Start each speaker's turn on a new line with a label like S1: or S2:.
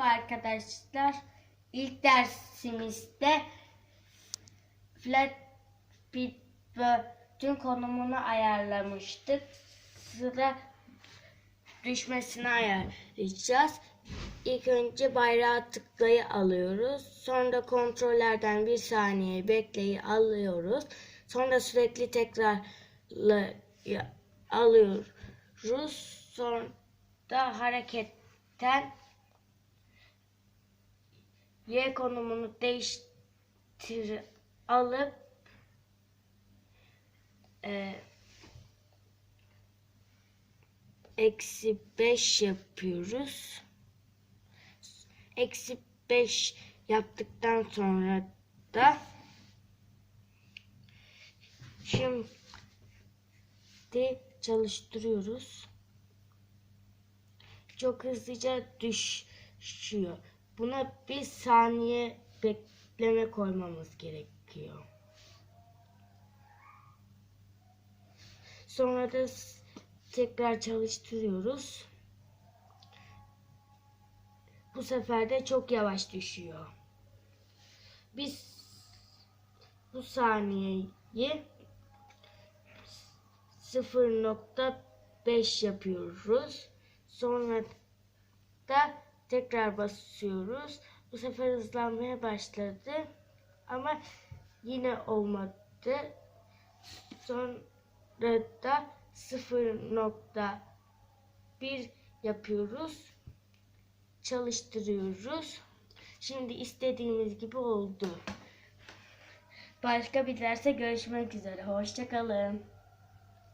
S1: Merhaba arkadaşlar. İlk dersimizde flat bitbird konumunu ayarlamıştık. Sıra düşmesini ayarlayacağız. İlk önce bayrağı tıklayı alıyoruz. Sonra kontrollerden bir saniye bekleyi alıyoruz. Sonra sürekli tekrarla alıyoruz. Sonra hareketten Y konumunu değiştir alıp e, eksi 5 yapıyoruz. Eksi 5 yaptıktan sonra da şimdi çalıştırıyoruz. Çok hızlıca düşüyor. Buna bir saniye bekleme koymamız gerekiyor. Sonra da tekrar çalıştırıyoruz. Bu sefer de çok yavaş düşüyor. Biz bu saniyeyi 0.5 yapıyoruz. Sonra da tekrar basıyoruz. Bu sefer hızlanmaya başladı. Ama yine olmadı. Sonra da 0.1 yapıyoruz. Çalıştırıyoruz. Şimdi istediğimiz gibi oldu. Başka bir derse görüşmek üzere. Hoşçakalın.